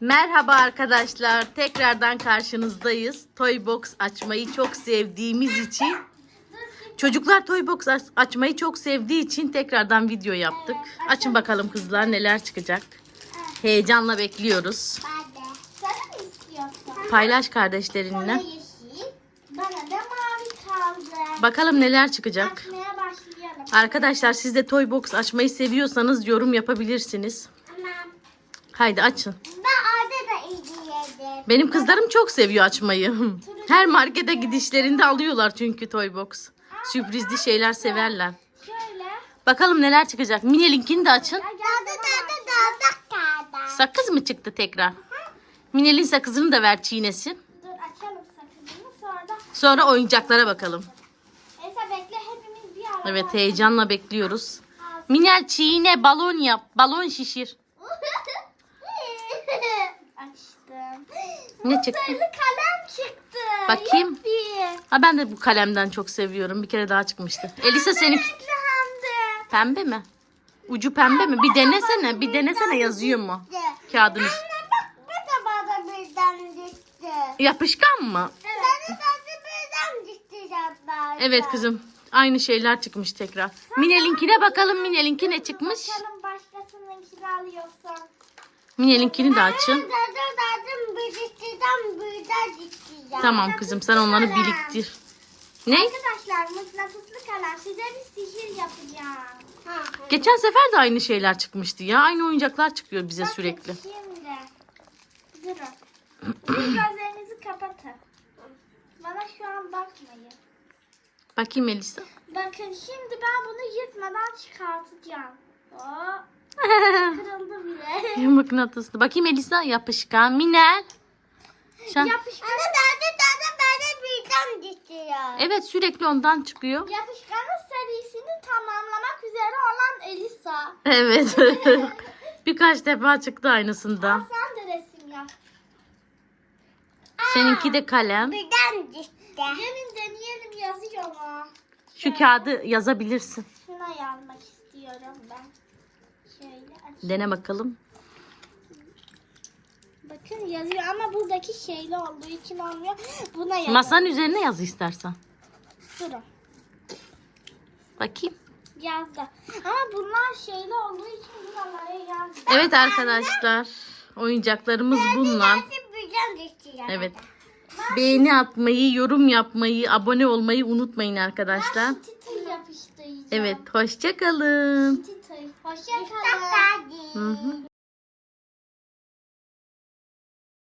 Merhaba arkadaşlar. Tekrardan karşınızdayız. Toy Box açmayı çok sevdiğimiz için Çocuklar Toy Box aç- açmayı çok sevdiği için tekrardan video yaptık. Açın bakalım kızlar neler çıkacak. Heyecanla bekliyoruz. Paylaş kardeşlerinle. Bakalım neler çıkacak. Arkadaşlar siz de Toy Box açmayı seviyorsanız yorum yapabilirsiniz. Haydi açın. Ben orada da izleyelim. Benim kızlarım çok seviyor açmayı. Her markete gidişlerinde alıyorlar çünkü Toy Box. Sürprizli şeyler severler. Bakalım neler çıkacak. Minelinkini de açın. Sakız mı çıktı tekrar? Minelin sakızını da ver çiğnesin. Dur açalım sakızını sonra da. Sonra oyuncaklara bakalım. Neyse bekle hepimiz bir arada. Evet heyecanla bekliyoruz. Minel çiğne balon yap. Balon şişir. Ne çıktı? Sarılı kalem çıktı. Bakayım. Yuppi. Ha ben de bu kalemden çok seviyorum. Bir kere daha çıkmıştı. Elisa senin Renkli hem de. pembe mi? Ucu pembe mi? Bir denesene. Bir denesene yazıyor mu? Kağıdın üstü. Anne bak bu da bana birden düştü. Yapışkan mı? Evet. Sana da birden düştü zaten. Evet kızım. Aynı şeyler çıkmış tekrar. Minelinkine bakalım. Minelinki ne çıkmış? Bakalım başkasınınkini alıyorsan. Minelinkini de açın. Dadım dadım biriktirden Tamam kızım sen onları biriktir. Ne? Arkadaşlar mıknatıslı kalem size bir sihir yapacağım. Ha. Geçen sefer de aynı şeyler çıkmıştı ya. Aynı oyuncaklar çıkıyor bize Bakın sürekli. Şimdi. Durun. Gözlerinizi kapatın. Bana şu an bakmayın. Bakayım Elisa. Bakın şimdi ben bunu yırtmadan çıkartacağım. Oo, kırıldı bile. Mıknatıslı. Bakayım Elisa yapışkan. Minel. Şu an- Yapışkanı dadı dadı böyle birden düşüyor. Evet sürekli ondan çıkıyor. Yapışkanın serisini tamamlamak üzere olan Elisa. Evet. Birkaç defa çıktı aynısından. Sen de resim yap. Seninki de kalem. Birden düştü. Gelin deneyelim yazıyor mu? Şu kağıdı yazabilirsin. Şuna yazmak istiyorum ben. Şöyle aç. Dene bakalım. Bakın yazıyor ama buradaki şeyli olduğu için olmuyor. Buna yazıyor. Masanın üzerine yaz istersen. Durun. Bakayım. Yazdı. Ama bunlar şeyli olduğu için buralara yazdı. Evet arkadaşlar. Oyuncaklarımız bunlar. Evet. Beğeni atmayı, yorum yapmayı, abone olmayı unutmayın arkadaşlar. Evet, hoşça kalın. Titı.